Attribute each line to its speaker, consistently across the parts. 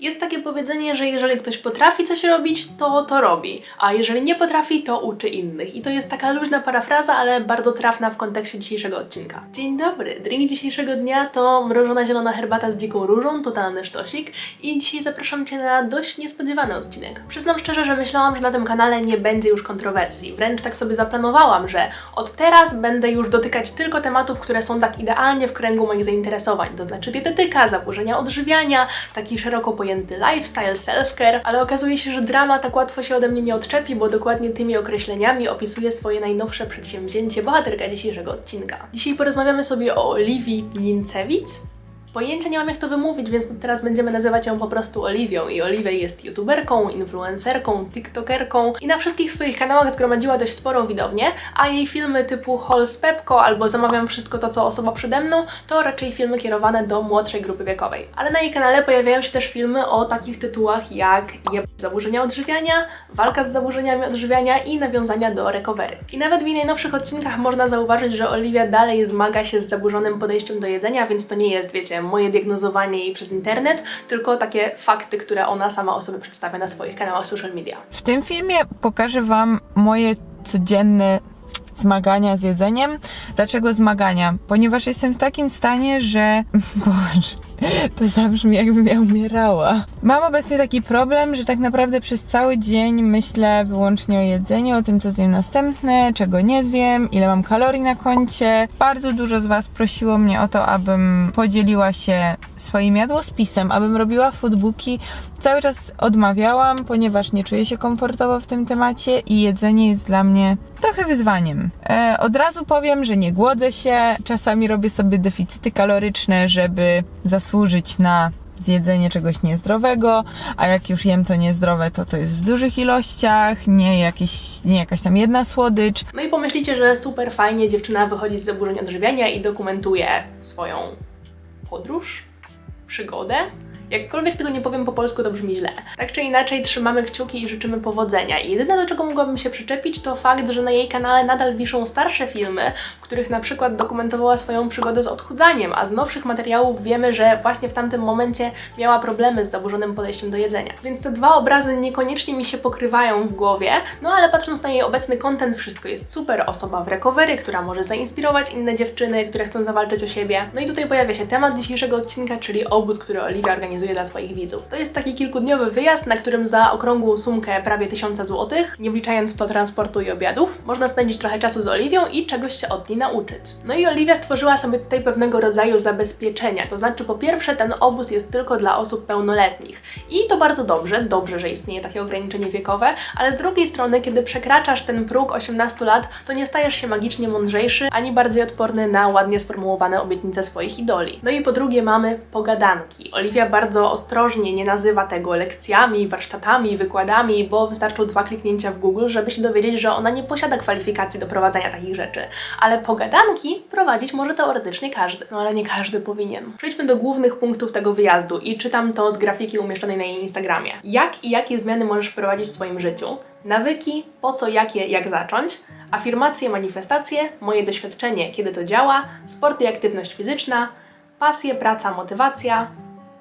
Speaker 1: Jest takie powiedzenie, że jeżeli ktoś potrafi coś robić, to to robi, a jeżeli nie potrafi, to uczy innych. I to jest taka luźna parafraza, ale bardzo trafna w kontekście dzisiejszego odcinka. Dzień dobry! Drink dzisiejszego dnia to mrożona zielona herbata z dziką różą, totalny sztosik i dzisiaj zapraszam Cię na dość niespodziewany odcinek. Przyznam szczerze, że myślałam, że na tym kanale nie będzie już kontrowersji. Wręcz tak sobie zaplanowałam, że od teraz będę już dotykać tylko tematów, które są tak idealnie w kręgu moich zainteresowań, to znaczy dietetyka, zaburzenia odżywiania, taki szeroko pojęty lifestyle, self-care, ale okazuje się, że drama tak łatwo się ode mnie nie odczepi, bo dokładnie tymi określeniami opisuje swoje najnowsze przedsięwzięcie bohaterka dzisiejszego odcinka. Dzisiaj porozmawiamy sobie o Oliwii Nincewic, Pojęcia nie mam jak to wymówić, więc teraz będziemy nazywać ją po prostu Oliwią. I Oliwia jest youtuberką, influencerką, tiktokerką i na wszystkich swoich kanałach zgromadziła dość sporą widownię, a jej filmy typu Haul z Pepko albo Zamawiam wszystko to, co osoba przede mną, to raczej filmy kierowane do młodszej grupy wiekowej. Ale na jej kanale pojawiają się też filmy o takich tytułach jak Jeb zaburzenia odżywiania, walka z zaburzeniami odżywiania i nawiązania do recovery. I nawet w jej najnowszych odcinkach można zauważyć, że Oliwia dalej zmaga się z zaburzonym podejściem do jedzenia, więc to nie jest, wiecie, moje diagnozowanie jej przez internet, tylko takie fakty, które ona sama o sobie przedstawia na swoich kanałach social media.
Speaker 2: W tym filmie pokażę Wam moje codzienne zmagania z jedzeniem. Dlaczego zmagania? Ponieważ jestem w takim stanie, że. Boże. To zabrzmi jakbym ja umierała. Mam obecnie taki problem, że tak naprawdę przez cały dzień myślę wyłącznie o jedzeniu, o tym co zjem następne, czego nie zjem, ile mam kalorii na koncie. Bardzo dużo z Was prosiło mnie o to, abym podzieliła się swoim jadłospisem, abym robiła foodbooki. Cały czas odmawiałam, ponieważ nie czuję się komfortowo w tym temacie i jedzenie jest dla mnie trochę wyzwaniem. E, od razu powiem, że nie głodzę się. Czasami robię sobie deficyty kaloryczne, żeby zasłużyć na zjedzenie czegoś niezdrowego, a jak już jem to niezdrowe, to to jest w dużych ilościach, nie, jakieś, nie jakaś tam jedna słodycz.
Speaker 1: No i pomyślicie, że super fajnie dziewczyna wychodzi z zaburzeń odżywiania i dokumentuje swoją podróż, przygodę. Jakkolwiek tego nie powiem po polsku, to brzmi źle. Tak czy inaczej, trzymamy kciuki i życzymy powodzenia. I jedyne, do czego mogłabym się przyczepić, to fakt, że na jej kanale nadal wiszą starsze filmy, w których na przykład dokumentowała swoją przygodę z odchudzaniem, a z nowszych materiałów wiemy, że właśnie w tamtym momencie miała problemy z zaburzonym podejściem do jedzenia. Więc te dwa obrazy niekoniecznie mi się pokrywają w głowie, no ale patrząc na jej obecny content, wszystko jest super. Osoba w recovery, która może zainspirować inne dziewczyny, które chcą zawalczyć o siebie. No i tutaj pojawia się temat dzisiejszego odcinka, czyli obóz, który Oliwia organizuje dla swoich widzów. To jest taki kilkudniowy wyjazd, na którym za okrągłą sumkę prawie 1000 zł, nie wliczając to transportu i obiadów, można spędzić trochę czasu z Oliwią i czegoś się od niej nauczyć. No i Oliwia stworzyła sobie tutaj pewnego rodzaju zabezpieczenia, to znaczy po pierwsze ten obóz jest tylko dla osób pełnoletnich i to bardzo dobrze, dobrze, że istnieje takie ograniczenie wiekowe, ale z drugiej strony, kiedy przekraczasz ten próg 18 lat, to nie stajesz się magicznie mądrzejszy, ani bardziej odporny na ładnie sformułowane obietnice swoich idoli. No i po drugie mamy pogadanki. Oliwia bardzo ostrożnie nie nazywa tego lekcjami, warsztatami, wykładami, bo wystarczą dwa kliknięcia w Google, żeby się dowiedzieć, że ona nie posiada kwalifikacji do prowadzenia takich rzeczy. Ale pogadanki prowadzić może teoretycznie każdy, no ale nie każdy powinien. Przejdźmy do głównych punktów tego wyjazdu i czytam to z grafiki umieszczonej na jej Instagramie. Jak i jakie zmiany możesz wprowadzić w swoim życiu? Nawyki, po co, jakie, jak zacząć? Afirmacje, manifestacje, moje doświadczenie, kiedy to działa, sport i aktywność fizyczna, pasje, praca, motywacja,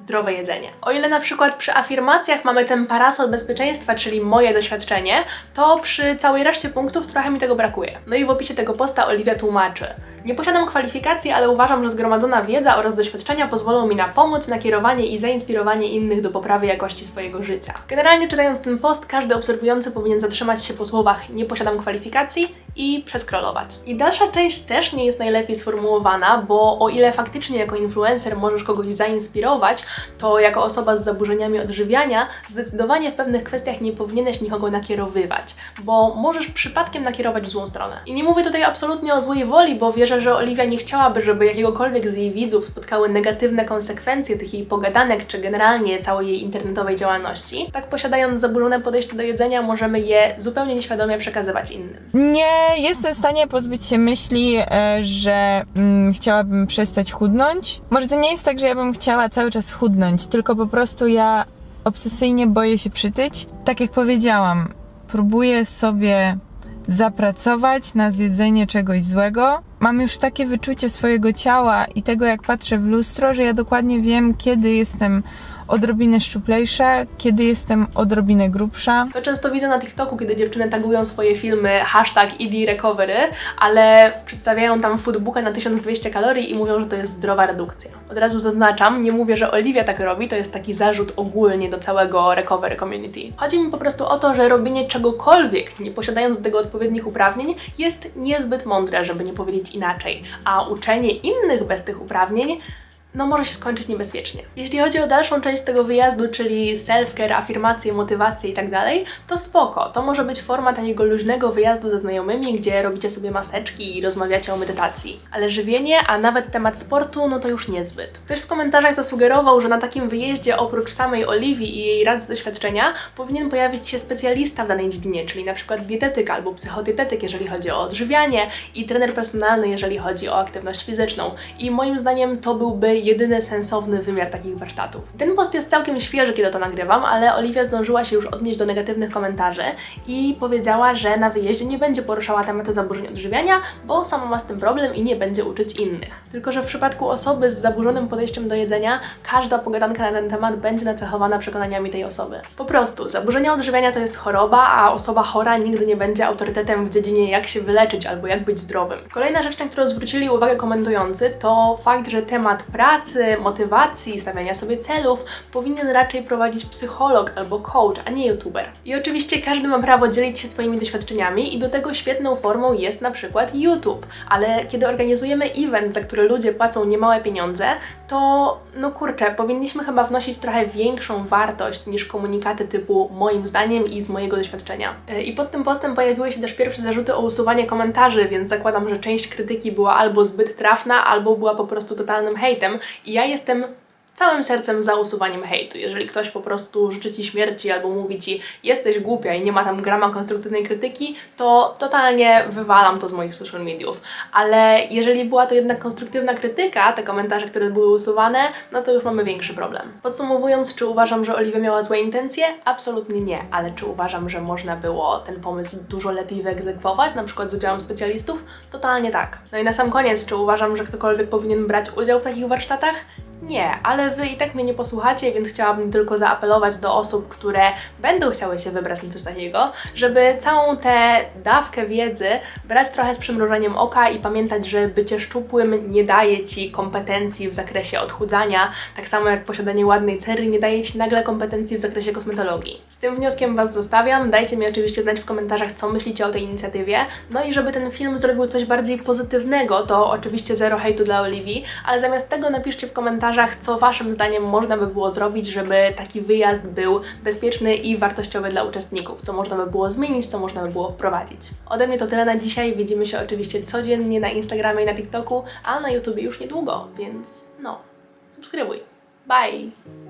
Speaker 1: zdrowe jedzenie. O ile na przykład przy afirmacjach mamy ten parasol bezpieczeństwa, czyli moje doświadczenie, to przy całej reszcie punktów trochę mi tego brakuje. No i w opisie tego posta Oliwia tłumaczy. Nie posiadam kwalifikacji, ale uważam, że zgromadzona wiedza oraz doświadczenia pozwolą mi na pomoc, nakierowanie i zainspirowanie innych do poprawy jakości swojego życia. Generalnie czytając ten post, każdy obserwujący powinien zatrzymać się po słowach nie posiadam kwalifikacji i przeskrolować. I dalsza część też nie jest najlepiej sformułowana, bo o ile faktycznie jako influencer możesz kogoś zainspirować, to jako osoba z zaburzeniami odżywiania zdecydowanie w pewnych kwestiach nie powinieneś nikogo nakierowywać, bo możesz przypadkiem nakierować w złą stronę. I nie mówię tutaj absolutnie o złej woli, bo wierzę, że Oliwia nie chciałaby, żeby jakiegokolwiek z jej widzów spotkały negatywne konsekwencje tych jej pogadanek, czy generalnie całej jej internetowej działalności. Tak posiadając zaburzone podejście do jedzenia, możemy je zupełnie nieświadomie przekazywać innym.
Speaker 2: Nie jestem w stanie pozbyć się myśli, e, że mm, chciałabym przestać chudnąć. Może to nie jest tak, że ja bym chciała cały czas chudnąć, tylko po prostu ja obsesyjnie boję się przytyć. Tak jak powiedziałam, próbuję sobie zapracować na zjedzenie czegoś złego. Mam już takie wyczucie swojego ciała i tego, jak patrzę w lustro, że ja dokładnie wiem, kiedy jestem odrobinę szczuplejsza, kiedy jestem odrobinę grubsza.
Speaker 1: To często widzę na TikToku, kiedy dziewczyny tagują swoje filmy hashtag ED Recovery, ale przedstawiają tam foodbooka na 1200 kalorii i mówią, że to jest zdrowa redukcja. Od razu zaznaczam, nie mówię, że Oliwia tak robi, to jest taki zarzut ogólnie do całego recovery community. Chodzi mi po prostu o to, że robienie czegokolwiek, nie posiadając do tego odpowiednich uprawnień, jest niezbyt mądre, żeby nie powiedzieć inaczej, a uczenie innych bez tych uprawnień no może się skończyć niebezpiecznie. Jeśli chodzi o dalszą część tego wyjazdu, czyli self-care, afirmacje, motywacje i tak to spoko. To może być forma takiego luźnego wyjazdu ze znajomymi, gdzie robicie sobie maseczki i rozmawiacie o medytacji. Ale żywienie, a nawet temat sportu, no to już niezbyt. Ktoś w komentarzach zasugerował, że na takim wyjeździe oprócz samej Oliwii i jej rad z doświadczenia powinien pojawić się specjalista w danej dziedzinie, czyli na przykład dietetyk albo psychodietetyk, jeżeli chodzi o odżywianie i trener personalny, jeżeli chodzi o aktywność fizyczną. I moim zdaniem to byłby jedyny sensowny wymiar takich warsztatów. Ten post jest całkiem świeży, kiedy to nagrywam, ale Oliwia zdążyła się już odnieść do negatywnych komentarzy i powiedziała, że na wyjeździe nie będzie poruszała tematu zaburzeń odżywiania, bo sama ma z tym problem i nie będzie uczyć innych. Tylko, że w przypadku osoby z zaburzonym podejściem do jedzenia, każda pogadanka na ten temat będzie nacechowana przekonaniami tej osoby. Po prostu, zaburzenia odżywiania to jest choroba, a osoba chora nigdy nie będzie autorytetem w dziedzinie jak się wyleczyć albo jak być zdrowym. Kolejna rzecz, na którą zwrócili uwagę komentujący, to fakt, że temat pracy, motywacji, stawiania sobie celów powinien raczej prowadzić psycholog albo coach, a nie youtuber. I oczywiście każdy ma prawo dzielić się swoimi doświadczeniami i do tego świetną formą jest na przykład YouTube, ale kiedy organizujemy event, za który ludzie płacą niemałe pieniądze, to no kurczę, powinniśmy chyba wnosić trochę większą wartość niż komunikaty typu moim zdaniem i z mojego doświadczenia. I pod tym postem pojawiły się też pierwsze zarzuty o usuwanie komentarzy, więc zakładam, że część krytyki była albo zbyt trafna, albo była po prostu totalnym hejtem i ja jestem całym sercem za usuwaniem hejtu. Jeżeli ktoś po prostu życzy Ci śmierci albo mówi Ci jesteś głupia i nie ma tam grama konstruktywnej krytyki, to totalnie wywalam to z moich social mediów. Ale jeżeli była to jednak konstruktywna krytyka, te komentarze, które były usuwane, no to już mamy większy problem. Podsumowując, czy uważam, że Oliwia miała złe intencje? Absolutnie nie, ale czy uważam, że można było ten pomysł dużo lepiej wyegzekwować, na przykład z udziałem specjalistów? Totalnie tak. No i na sam koniec, czy uważam, że ktokolwiek powinien brać udział w takich warsztatach? Nie, ale wy i tak mnie nie posłuchacie, więc chciałabym tylko zaapelować do osób, które będą chciały się wybrać na coś takiego, żeby całą tę dawkę wiedzy brać trochę z przymrużeniem oka i pamiętać, że bycie szczupłym nie daje ci kompetencji w zakresie odchudzania, tak samo jak posiadanie ładnej cery nie daje ci nagle kompetencji w zakresie kosmetologii. Z tym wnioskiem Was zostawiam. Dajcie mi oczywiście znać w komentarzach, co myślicie o tej inicjatywie. No i żeby ten film zrobił coś bardziej pozytywnego, to oczywiście zero hejtu dla Oliwii, ale zamiast tego napiszcie w komentarzach, co Waszym zdaniem można by było zrobić, żeby taki wyjazd był bezpieczny i wartościowy dla uczestników, co można by było zmienić, co można by było wprowadzić. Ode mnie to tyle na dzisiaj. Widzimy się oczywiście codziennie na Instagramie i na TikToku, a na YouTubie już niedługo, więc no, subskrybuj. Bye!